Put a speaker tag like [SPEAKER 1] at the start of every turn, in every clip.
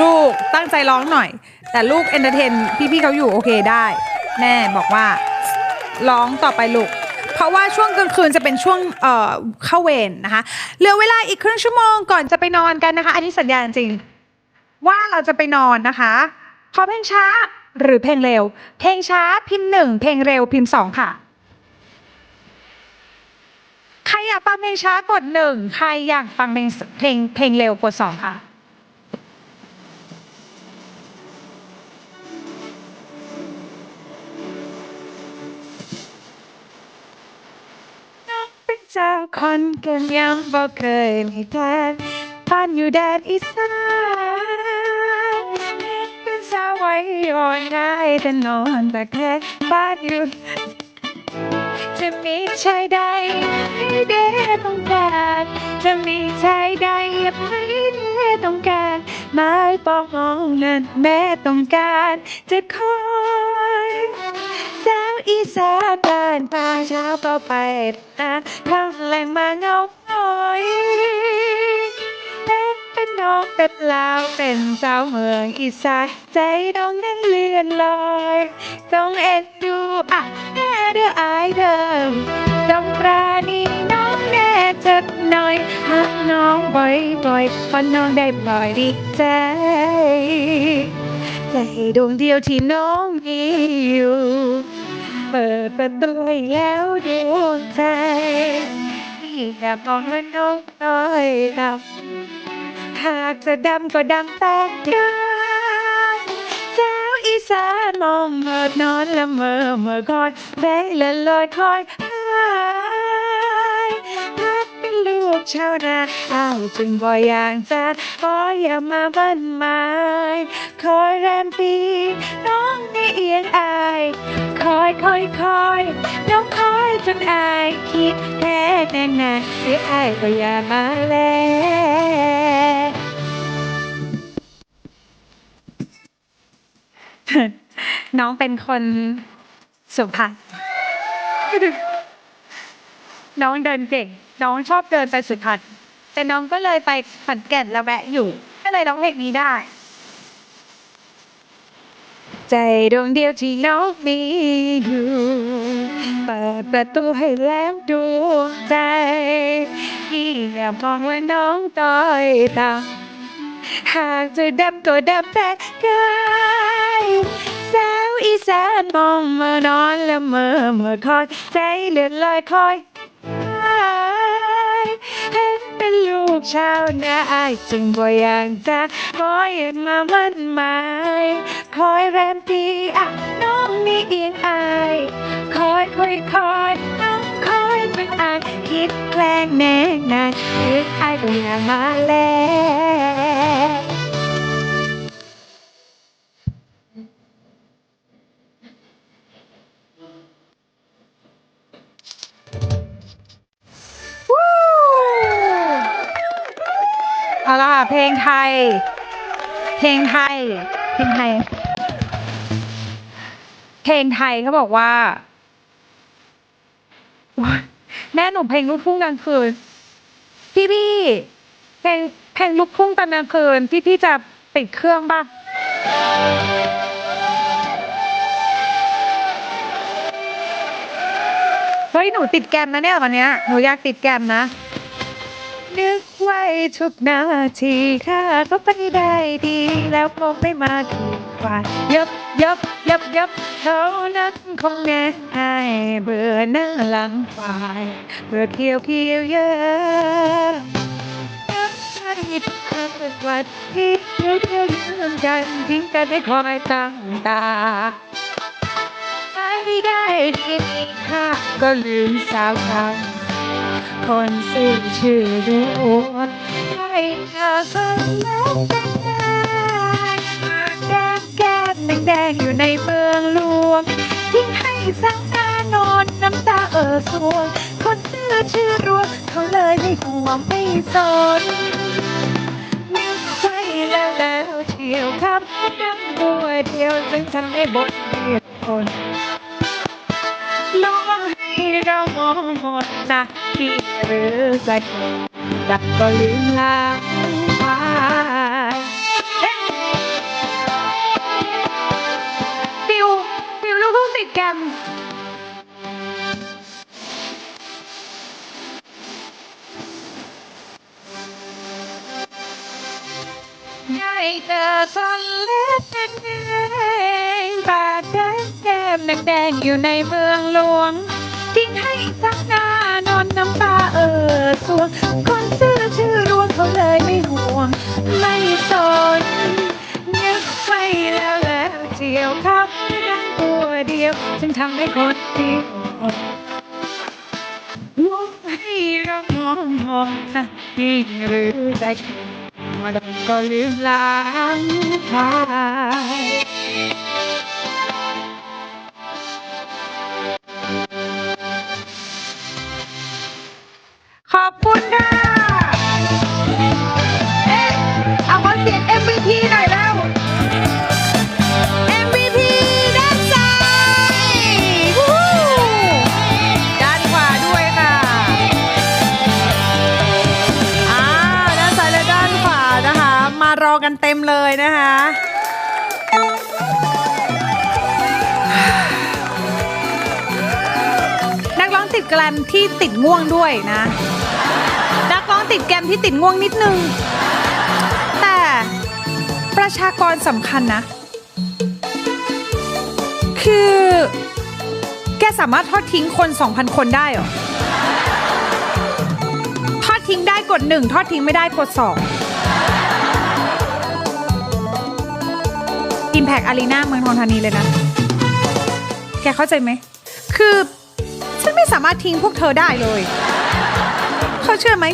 [SPEAKER 1] ลูกตั้งใจร้องหน่อย แต่ลูกเอนเตอร์เทนพี่ๆเขาอยู่โอเคได้ แม่บอกว่าร้องต่อไปลูก เพราะว่าช่วงกลางคืนจะเป็นช่วงเอ่อเข้าเวรนะคะเหลือเวลาอีกครึ่งชั่วโมงก่อนจะไปนอนกันนะคะ อันนี้สัญญาจริง ว่าเราจะไปนอนนะคะขอเพลงช้าหรือเพลงเร็ว เพลงช้าพิมพ์หนึ่งเพลงเร็วพิมพ์สองค่ะใครอยากฟังเพลงช้ากดหนึ่งใครอยากฟังเพลงเพลงเพลงเร็วกดสองค่ะ จ้าคนกันยังบ่เคยมีแฟนพันอยู่แดนอีสานเป็นสาวไว้อ่อนง่ายแต่นอนแต่แค่บ้านอยู่จะมีชายใดไม่ได้ต้องการจะมีชายใดไม่ได้ต้องการ ไม้ปองมองนั้นแม่ต้องการจะคอยสาวอีสานบ้านป่าเช้าก็ไปนะทำแรงมาเงาหน่อยเล่นเป็นน้องเป็นลาวเป็นสาวเมืองอีสานใจน้องนั้นเลื่อนลอยต้องเอ็นดูอะแม่เด้ออายเดิมต้องปราณีน้องแน่จักหน่อยหัก น้องบ่อยๆเพราะน้องได้ปล่อยดีใจใจดวงเดียวที่น้องมีอยู่ เปิดประตูให้แล้วดวงใจที่แอบมองว่าน้องน้อยดำหากจะดำก็ดำแต่กันเจ้าอีสานมองเมิดนอนละเมอเมื่อคอยแม้ละลอยคอยหา ลูกชาวนาอ้าวจึงบ่อย่างจัดขออย่ามาบันหมายคอยแรมปีน้องนี่เอียงอายคอยคอยคอยน้องคอยจนอายคิดแท้แน่นานเสียอายก็อย่ามาแลน้องเป็นคนสุพรรณน้องเดินเก่ง น้องชอบเดินไปสุพรรณแต่น้องก็เลยไปขอนแก่นแล้วแวะอยู่ ก็เลยร้องเพลงนี้ได้ ใจดวงเดียวที่น้องมีอยู่เปิดประตูให้แล้วดวงใจที่อยากมองว่าน้องต้อยต่ำหากจะดำก็ดำแต่กายสาวอีสานมองมานอนละเมอเมื่อคอยใจเลือนลอยคอย เป็นลูกชาวนาอายจึงบ่อย่างจะคอยมามั่นหมายคอยแรมปีอะน้องนี่เอียงอายคอยคอยคอยน้องคอยเป็นอายคิดแกล้งแน่นานคิดอายก็อยามาแล้ว เอาละค่ะเพลงไทย เพลงไทย เพลงไทย เพลงไทยเขาบอกว่า แม่หนูเพลงลูกทุ่งกลางคืน พี่พี่เพลงเพลงลูกทุ่งตอนกลางคืนพี่พี่จะปิดเครื่องป่ะเฮ้ยหนูติดแกมนะเนี่ยตอนเนี้ยหนูอยากติดแกมนะ นึกไว้ทุกนาทีค่ะก็ไปได้ดี แล้วคงไม่มาขีดขวาดยับยับยับยับเท่านั้นคงแน่ให้เบื่อหน้าหลังฝ่ายเบื่อเพียวเพียวเยอะยับใช่เพื่อวันที่เดียวเดียวลืมกันทิ้งกันให้คอยตั้งตาไม่ได้ดีค่ะก็ลืมสาวคำ คนซื่อชื่อดวงให้เธอคนแล้วกันแดงแก้มแดงๆอยู่ในเมืองหลวงทิ้งให้สังตานอนน้ำตาเอ่อสวงคนซื่อชื่อรวงเขาเลยไม่ห่วงไม่สนนึกไว้แล้วแล้วเที่ยวครับน้ำบัวเดียวซึ่งทำให้บทเรียนคนลองให้เรามองหมดนะที่ หรือกระดูกดับก็ลืมลางไปฟิวฟิวลูกทุ่งติดแกมได้เจอคนเล็กแดงแดงอยู่ในเมืองหลวงทิ้งให้เน้ำตาเออสวงคนซื่อชื่อรวงเขาเลยไม่ห่วง ไม่สนนึกไว้แล้วแล้วเจียวครับดังตัวเดียวจึงทำให้คนเดียวมองให้เรามองมองนะยิ่งหรือใจมาดังก็ลืมลางทา อบคุณค่ะเอ๊ะเอาขอเสียง MVP หน่อยแล้ว MVP ด้านซ้ายวู้ด้านขวาด้วยค่ะ
[SPEAKER 2] อ่าด้านซ้ายและด้านขวานะคะ มารอกันเต็มเลยนะคะ นักร้องติดแกรมที่ติดง่วงด้วยนะ ติดแกมที่ติดง่วงนิดนึง แต่ประชากรสำคัญนะ คือ แกสามารถทอดทิ้งคน 2,000 คนได้เหรอ ทอดทิ้งได้กดหนึ่งทอดทิ้งไม่ได้กดสองอิมแพกอารีนาเมืองทองธานีเลยนะ แกเข้าใจไหม คือ ฉันไม่สามารถทิ้งพวกเธอได้เลย เขาเชื่อไหม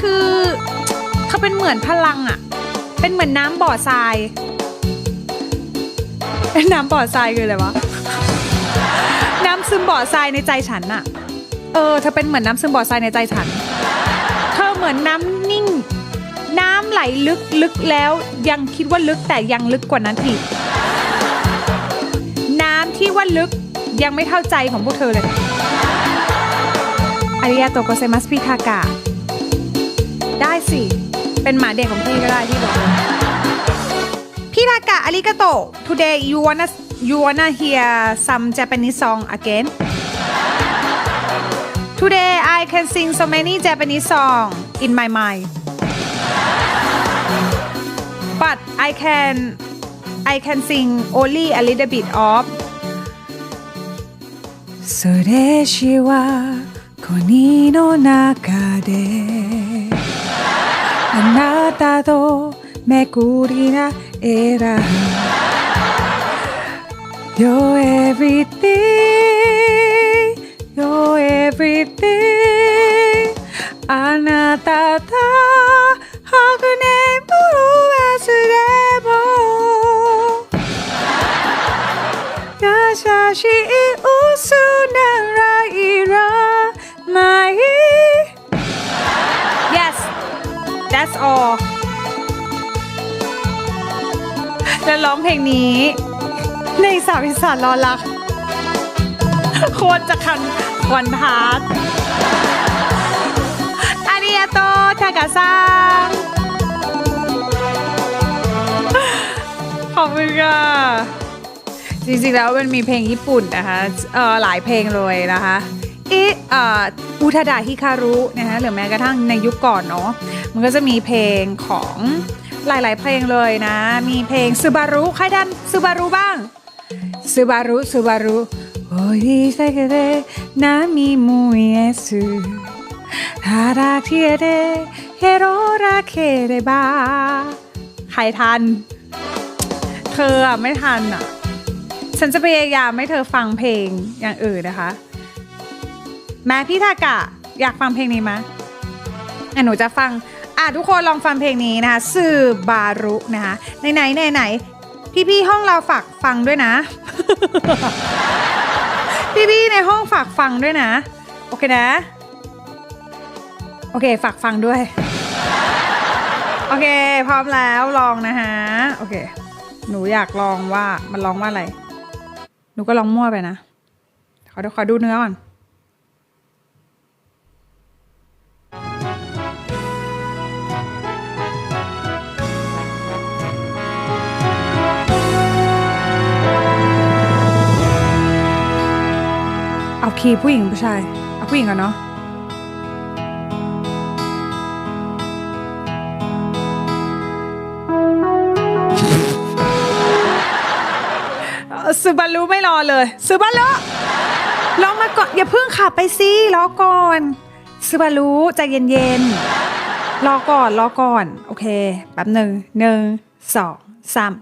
[SPEAKER 2] คือเขาเป็นเหมือนพลังอะเป็นเหมือนน้ำบ่อทราย เป็นน้ำบ่อทรายคืออะไรวะ น้ำซึมบ่อทรายในใจฉันอะเออเธอเป็นเหมือนน้ำซึมบ่อทรายในใจฉัน เธอเหมือนน้ำนิ่ง น้ำไหลลึกลึกแล้วยังคิดว่าลึกแต่ยังลึกกว่านั้นอีก น้ำที่ว่าลึกยังไม่เท่าใจของพวกเธอเลยอาริยาโตโกเซมัสพิทากะ ได้สิ เป็นหมาเด็กของพี่ก็ได้ที่บอกเลยพี่ทากะอาริกาโต today you wanna you wanna hear some Japanese song again Today I can sing so many Japanese songs in my mind. But I can I can sing only a little bit of それしは国の中で あなたとめくりな選ぶ You're everything that's all และร้องเพลงนี้ ในสาวอีสานรอรัก โคตรจะคันควันพาร์ทอาริยาโตทากาซังขอบคุณค่ะจริงๆแล้วมันมีเพลงญี่ปุ่นนะคะเออหลายเพลงเลยนะคะ เอะอุทดาฮิคารุนะคะหรือแม้กระทั่งในยุคก่อนเนาะมันก็จะมีเพลงของหลาย ๆ เพลงเลยนะ มีเพลงซูบารุใครดันซูบารุบ้างซูบารุซูบารุโอ้ยใส่เดนามีมุเอสุฮาราเทียเด
[SPEAKER 1] เฮโรราเคเดบา
[SPEAKER 2] ใครทัน เธอไม่ทันอะ ฉันจะพยายามให้เธอฟังเพลงอย่างอื่นนะคะ แม้พี่ทากะอยากฟังเพลงนี้ไหมอะหนูจะฟัง อะทุกคนลองฟังเพลงนี้นะคะสื่อบารุนะคะไหนไหนไหนไหนพี่พี่ห้องเราฝากฟังด้วยนะ พี่พี่ในห้องฝากฟังด้วยนะ โอเคนะ โอเคฝากฟังด้วย โอเค พร้อมแล้วลองนะฮะ โอเค หนูอยากลองว่ามันร้องว่าอะไร หนูก็ลองมั่วไปนะ ขอดูขอดูเนื้อก่อน คีย์ผู้หญิงผู้ชายเอาผู้หญิงก่อนเนาะซูบารุไม่รอเลยซูบารุลองมาก่อนอย่าเพิ่งขับไปสิรอก่อนซูบารุใจเย็นๆรอก่อนรอก่อน โอเคแป๊บหนึ่งหนึ่งสองสาม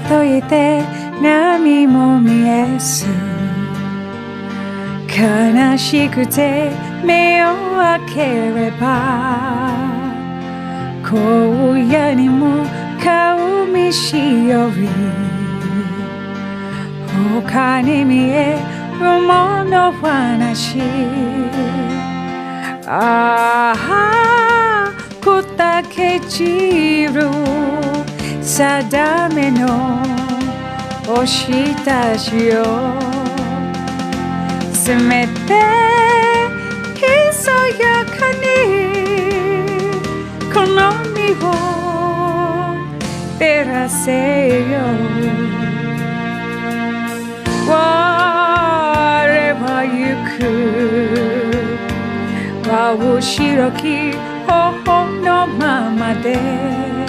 [SPEAKER 2] 目を閉じて波も見えず悲しくて目を開ければ荒野にも顔見しより他に見えるもの話ああ砕け散る。定めの星たちよせめてひそやかにこの身を照らせよ我は行く。青白き頬のままで。